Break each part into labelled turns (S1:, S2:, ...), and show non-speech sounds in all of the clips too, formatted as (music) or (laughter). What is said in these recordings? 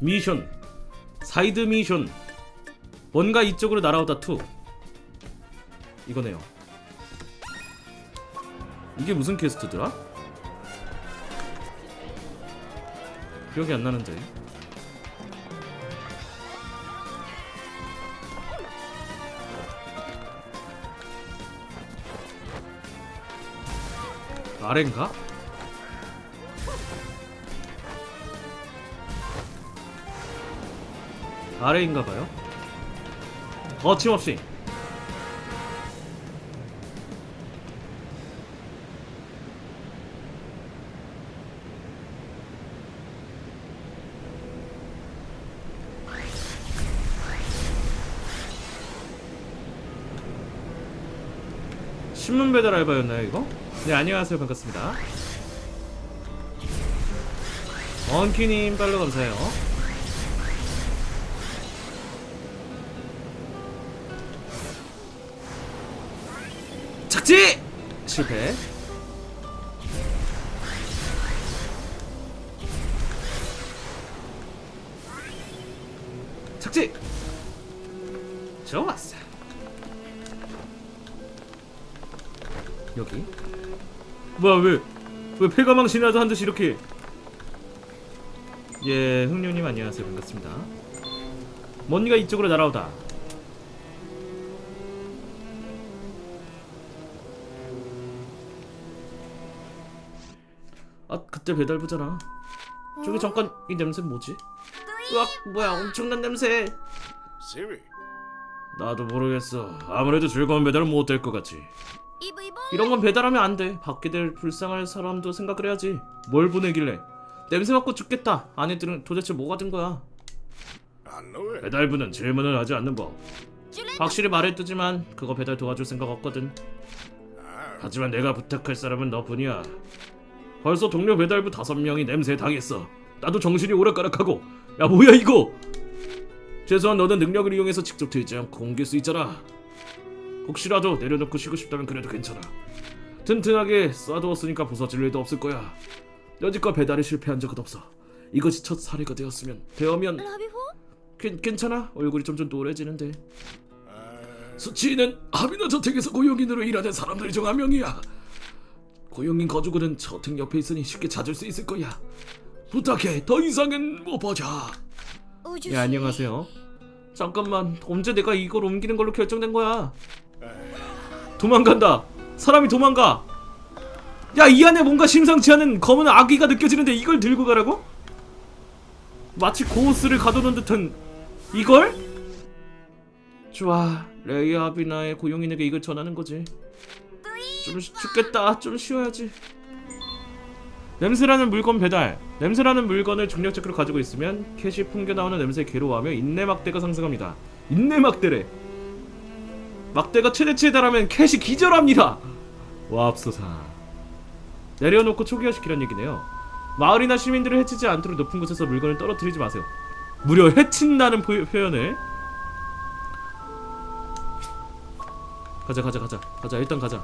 S1: 미션 사이드 미션 뭔가 이쪽으로 날아오다 투 이거네요 이게 무슨 퀘스트더라? 기억이 안 나는데 아래인가? 아래인가봐요. 거침없이. 신문 배달 알바였나요 이거? 네 안녕하세요. 반갑습니다. 원키님 팔로 감사해요 착지! 실패. 착지! 좋았어. 여기. 뭐야 왜 왜 폐가망 신화도 한 듯이 이렇게. 예 흥룡님 안녕하세요. 반갑습니다. 뭔가 이쪽으로 날아오다 아 그때 배달부잖아 저기 잠깐 이 냄새 뭐지? 으악 뭐야 엄청난 냄새
S2: Siri.
S1: 나도 모르겠어 아무래도 즐거운 배달은 못 될 것 같지 이런 건 배달하면 안 돼. 받게 될 불쌍할 사람도 생각을 해야지. 뭘 보내길래? 냄새 맡고 죽겠다. 아내들은 도대체 뭐가 된 거야?
S2: I know it.
S1: 배달부는 질문을 하지 않는 법. 확실히 말해두지만 그거 배달 도와줄 생각 없거든.
S2: Ah,
S1: 하지만 내가 부탁할 사람은 너뿐이야. 벌써 동료 배달부 다섯 명이 냄새에 당했어. 나도 정신이 오락가락하고. 야 뭐야 이거? 최소한 너는 능력을 이용해서 직접 들지 않고 옮길 수 있잖아. 혹시라도 내려놓고 쉬고 싶다면 그래도 괜찮아. 튼튼하게 쏴두었으니까 부서질 일도 없을 거야. 여지껏 배달에 실패한 적은 없어. 이것이 첫 사례가 되었으면 되어면
S3: 라비호
S1: 괜, 괜찮아? 얼굴이 점점 노래지는데. 수치는 하비나 저택에서 고용인으로 일하는 사람들이 중 한 명이야. 고용인 거주구는 저택 옆에 있으니 쉽게 찾을 수 있을 거야. 부탁해, 더 이상은 못 보자.
S3: 우주
S1: 예 안녕하세요. 잠깐만, 언제 내가 이걸 옮기는 걸로 결정된 거야? 도망간다. 사람이 도망가. 야, 이 안에 뭔가 심상치 않은 검은 아기가 느껴지는데 이걸 들고 가라고? 마치 고스를 가둬놓은 듯한 이걸? 좋아, 레이아 아비나의 고용인에게 이걸 전하는 거지. 좀 쉬- 죽겠다. 좀 쉬어야지. 냄새라는 물건 배달. 냄새라는 물건을 중력적으로 가지고 있으면 캣이 풍겨 나오는 냄새에 괴로워하며 인내 막대가 상승합니다. 인내 막대래. 막대가 최대치에 달하면 캣이 기절합니다. 와압소사. 내려놓고 초기화시키란 얘기네요. 마을이나 시민들을 해치지 않도록 높은 곳에서 물건을 떨어뜨리지 마세요. 무려 해친다는 표, 표현을. 가자 가자 가자 가자 일단 가자.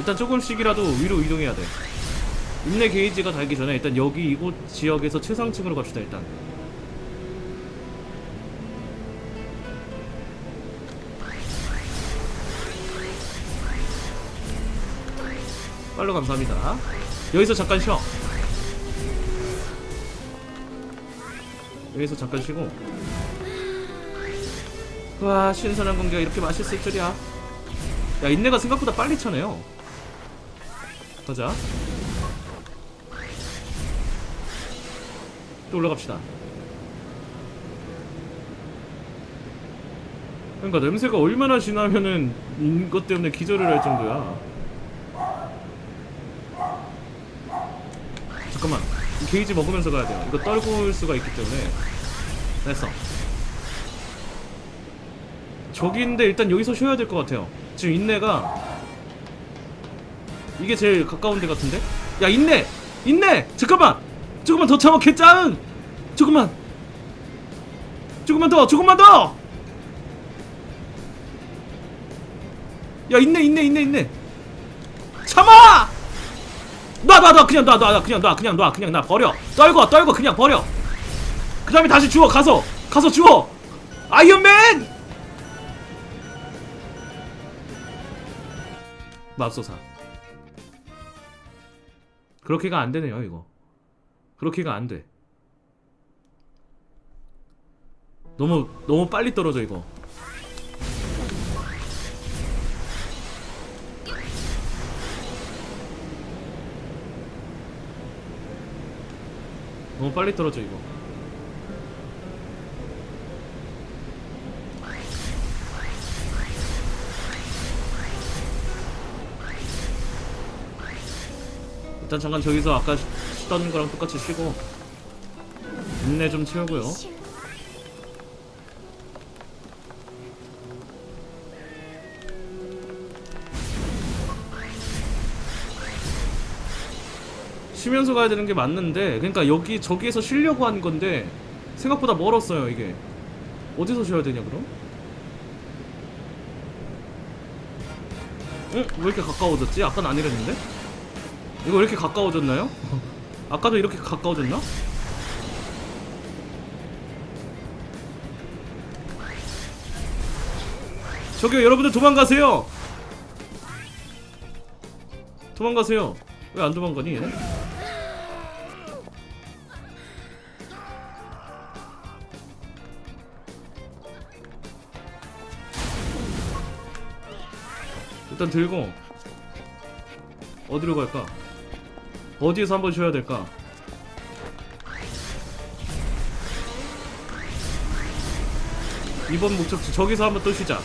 S1: 일단 조금씩이라도 위로 이동해야 돼. 인내 게이지가 달기 전에 일단 여기 이곳 지역에서 최상층으로 갑시다 일단. 빨로 감사합니다. 여기서 잠깐 쉬어. 여기서 잠깐 쉬고. 와 신선한 공기가 이렇게 맛있을 줄이야. 야 인내가 생각보다 빨리 차네요. 가자. 또 올라갑시다. 그러니까 냄새가 얼마나 진하면은 이것 때문에 기절을 할 정도야. 잠깐만. 이 게이지 먹으면서 가야 돼요. 이거 떨굴 수가 있기 때문에. 됐어. 저기인데 일단 여기서 쉬어야 될 것 같아요. 지금 인내가 이게 제일 가까운 데 같은데? 야 인내! 인내! 잠깐만! 조금만 더 참아 개짱! 조금만! 조금만 더! 조금만 더! 야 인내 인내 인내 인내! 참아! 놔놔놔 그냥 놔놔 그냥 놔 그냥 놔 그냥 놔 버려 떨궈 떨궈 그냥 버려 그 다음에 다시 주워 가서 가서 주워 아이언맨 맙소사 그렇게가 안 되네요 이거. 그렇게가 안 돼. 너무 너무 빨리 떨어져 이거. 너무 빨리 떨어져 이거 일단 잠깐 저기서 아까 쉬던 거랑 똑같이 쉬고 인내 좀 채우고요 쉬면서 가야 되는 게 맞는데 그러니까 여기 저기에서 쉬려고 한 건데 생각보다 멀었어요 이게 어디서 쉬어야 되냐 그럼? 응? 왜 이렇게 가까워졌지? 아까는 안 이랬는데? 이거 왜 이렇게 가까워졌나요? 아까도 이렇게 가까워졌나? 저기요 여러분들 도망가세요 도망가세요 왜 안 도망가니 얘네? 일단 들고 어디로 갈까? 어디에서 한번 쉬어야 될까? 이번 목적지 저기서 한번 또 쉬자.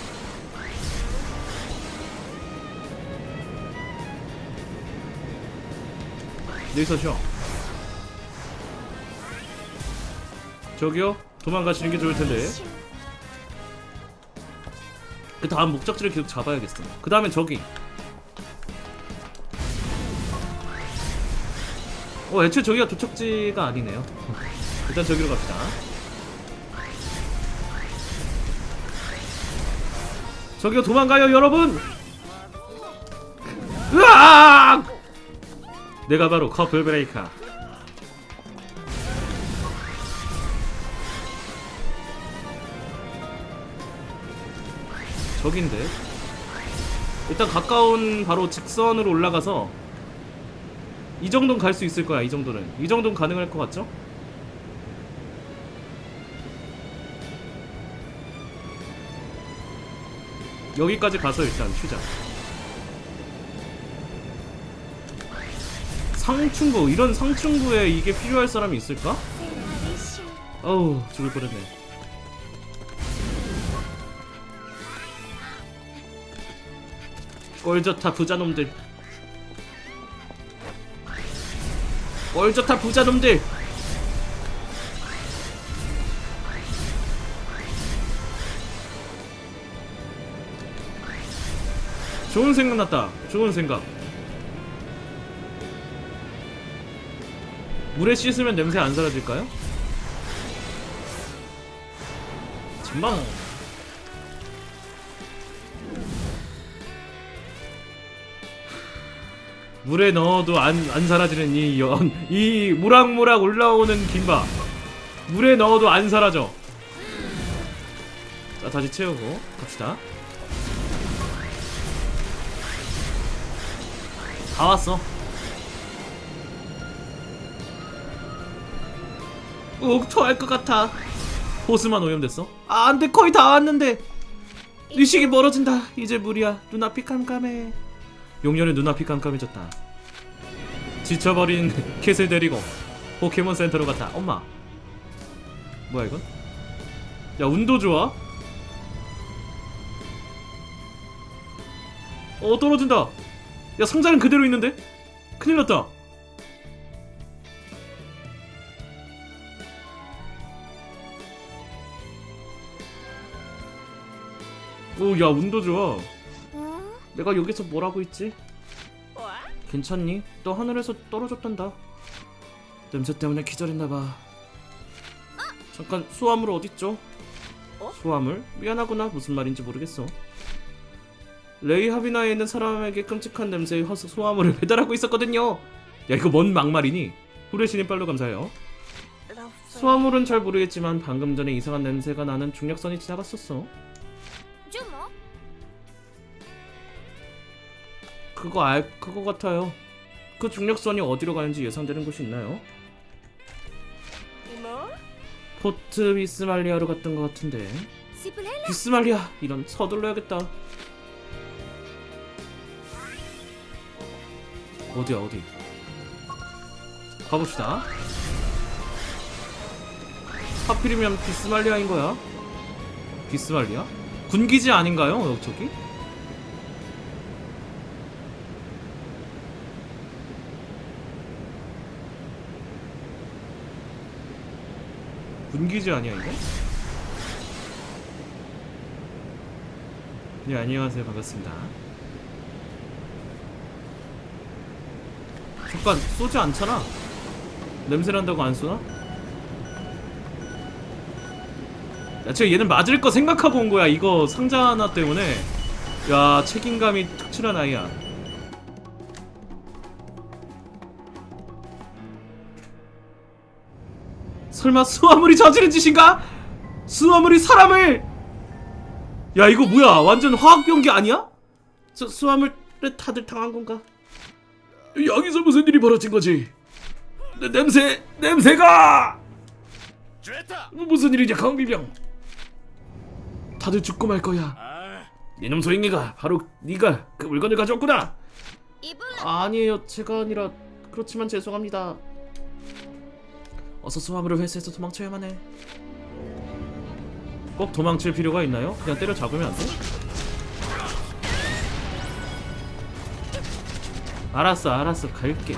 S1: 여기서 쉬어. 저기요? 도망가시는 게 좋을 텐데. 그 다음 목적지를 계속 잡아야겠어. 그 다음에 저기. 어, 애초에 저기가 도착지가 아니네요. 일단 저기로 갑시다. 저기요, 도망가요, 여러분! 으악! 내가 바로 커플 브레이커. 저긴데. 일단 가까운 바로 직선으로 올라가서 이 정도는 갈 수 있을 거야. 이 정도는. 이 정도는 가능할 것 같죠? 여기까지 가서 일단 쉬자. 상충구 이런 상충구에 이게 필요할 사람이 있을까? 어우 죽을 뻔했네. 꼴 좋다 부자놈들. 꼴좋다 부자놈들. 좋은 생각 났다. 좋은 생각. 물에 씻으면 냄새 안 사라질까요? 전방. 물에 넣어도 안, 안 사라지는 이 연, 이 무락무락 올라오는 김밥. 물에 넣어도 안 사라져. 자, 다시 채우고 갑시다. 다 왔어. 욱 토할 것 같아. 호스만 오염됐어? 아, 안 돼 거의 다 왔는데. 의식이 멀어진다. 이제 무리야. 눈앞이 깜깜해. 용년의 눈앞이 깜깜해졌다. 지쳐버린 (laughs) 캣을 데리고 포켓몬 센터로 갔다. 엄마. 뭐야 이건? 야 운도 좋아. 어 떨어진다. 야 상자는 그대로 있는데? 큰일 났다. 오, 야, 운도 좋아. 내가 여기서 뭐라고 했지? 괜찮니? 너 하늘에서 떨어졌단다. 냄새 때문에 기절했나봐. 잠깐 수화물 어딨죠? 수화물? 미안하구나 무슨 말인지 모르겠어. 레이 하비나에 있는 사람에게 끔찍한 냄새의 허스 소화물을 (laughs) 배달하고 있었거든요. 야 이거 뭔 막말이니? 후레쉬님 빨로 감사해요. 수화물은 잘 모르겠지만 방금 전에 이상한 냄새가 나는 중력선이 지나갔었어. 그거 알 그거 같아요. 그 중력선이 어디로 가는지 예상되는 곳이 있나요?
S3: 뭐?
S1: 포트 비스말리아로 갔던 것 같은데. 비스말리아 이런 서둘러야겠다. 어디야 어디? 가봅시다. 하필이면 비스말리아인 거야? 비스말리아? 군기지 아닌가요? 저기? 군기지 아니야 이거? 네 안녕하세요 반갑습니다. 잠깐 쏘지 않잖아. 냄새 난다고 안 쏘나? 야, 제가 얘는 맞을 거 생각하고 온 거야. 이거 상자 하나 때문에. 야, 책임감이 특출한 아이야. 설마 수화물이 저지른 짓인가? 수화물이 사람을 야 이거 뭐야? 완전 화학병기 아니야? 저 수화물에 다들 당한 건가? 여기서 무슨 일이 벌어진 거지? 내, 냄새 냄새가!
S2: 뭐
S1: 무슨 일이냐 강비병? 다들 죽고 말 거야.
S2: 아.
S1: 이놈 소행이가 바로 네가 그 물건을 가져왔구나. 아니에요. 제가 아니라 그렇지만 죄송합니다. 어서 수화물을 회수해서 도망쳐야만 해 꼭 도망칠 필요가 있나요? 그냥 때려 잡으면 안 돼? 알았어 알았어. 갈게.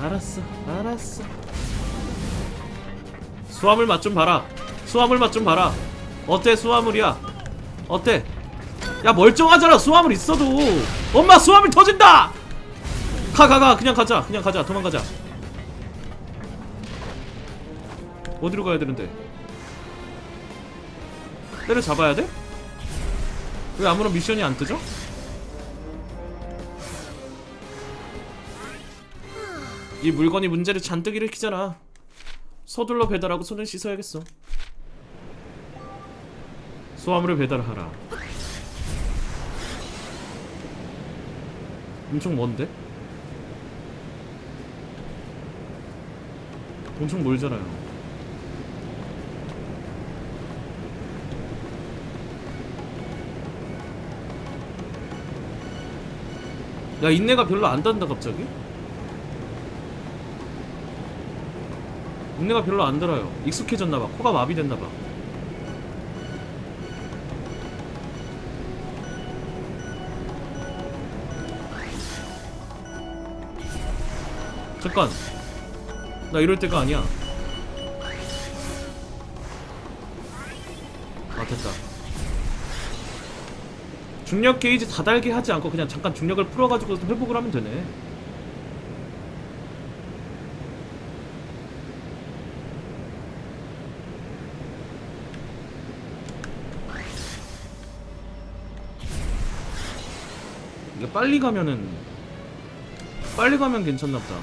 S1: 알았어 알았어. 수화물 맛 좀 봐라. 수화물 맛 좀 봐라. 어때 수화물이야? 어때? 야 멀쩡하잖아. 수화물 있어도. 엄마 수화물 터진다! 가가 가. 그냥 가자. 그냥 가자. 도망가자 어디로 가야 되는데 때려 잡아야 돼? 왜 아무런 미션이 안 뜨죠? 이 물건이 문제를 잔뜩 일으키잖아 서둘러 배달하고 손을 씻어야겠어 수화물을 배달하라 엄청 먼데? 엄청 멀잖아요 야 인내가 별로 안 단다 갑자기? 인내가 별로 안 들어요. 익숙해졌나봐. 코가 마비됐나봐. 잠깐. 나 이럴 때가 아니야. 아 됐다 중력 게이지 다 달게 하지 않고 그냥 잠깐 중력을 풀어가지고 회복을 하면 되네. 이게 빨리 가면은 빨리 가면 괜찮나 보다.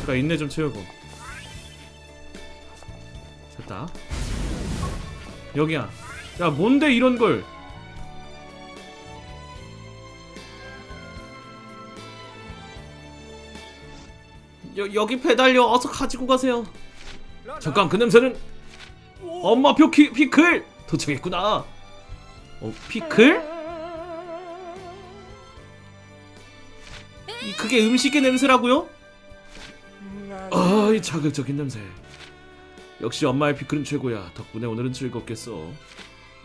S1: 제가 인내 좀 채우고. 됐다 여기야. 야 뭔데 이런 걸? 여, 여기 배달료 어서 가지고 가세요. 잠깐 그 냄새는? 엄마표 키, 피클! 도착했구나. 어 피클? 이 그게 음식의 냄새라고요? 아이 자극적인 냄새 역시 엄마의 피클은 최고야. 덕분에 오늘은 즐겁겠어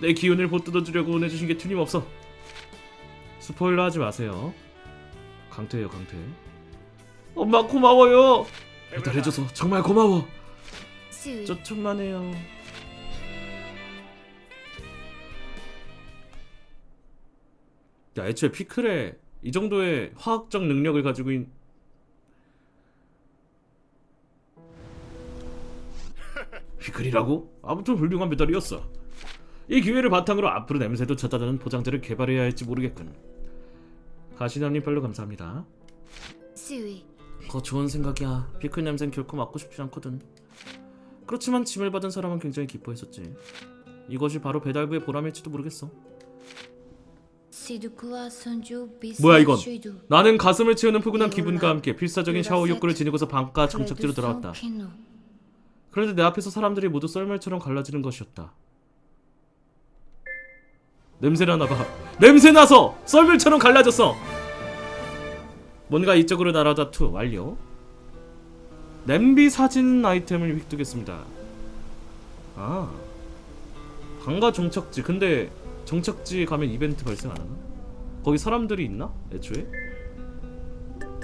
S1: 내 기운을 보듬어주려고 보내주신 게 틀림없어. 스포일러 하지 마세요. 강태예요 강태 엄마 고마워요. 배달해줘서 정말 고마워. 저 좀만 해요. 야 애초에 피클에 이 정도의 화학적 능력을 가지고 있... 피클이라고? 아무튼 훌륭한 배달이었어 이 기회를 바탕으로 앞으로 냄새도 찾아다는 포장재를 개발해야 할지 모르겠군. 가시나님 별로 감사합니다. スイ거 좋은 생각이야. 비클 냄새는 결코 맡고 싶지 않거든. 그렇지만 짐을 받은 사람은 굉장히 기뻐했었지. 이것이 바로 배달부의 보람일지도 모르겠어. 뭐야 이건? 나는 가슴을 채우는 푸근한 기분과 함께 필사적인 샤워 욕구를 지니고서 방가 정착지로 돌아왔다. 그런데 내 앞에서 사람들이 모두 썰물처럼 갈라지는 것이었다. 냄새 나나 봐. 냄새 나서 썰물처럼 갈라졌어. 뭔가 이쪽으로 날아다 투 완료. 냄비 사진 아이템을 획득했습니다. 아, 방가 정착지. 근데 정착지 가면 이벤트 발생 안 하나? 거기 사람들이 있나? 애초에?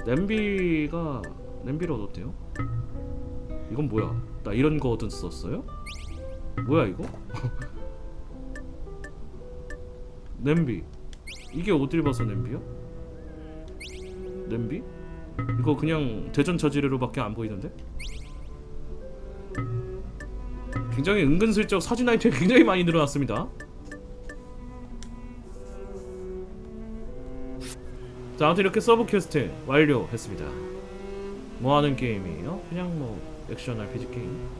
S1: 냄비가 냄비를 얻었대요. 이건 뭐야? 나 이런 거 얻었었어요? 뭐야 이거? (laughs) 냄비. 이게 어딜 봐서 냄비야? 냄비? 이거 그냥 대전 저지레로밖에 안 보이는데? 굉장히 은근슬쩍 사진 아이템이 (laughs) 굉장히 많이 늘어났습니다. 자, 아무튼 이렇게 서브 퀘스트 완료했습니다. 뭐 하는 게임이에요? 그냥 뭐 액션 RPG 게임.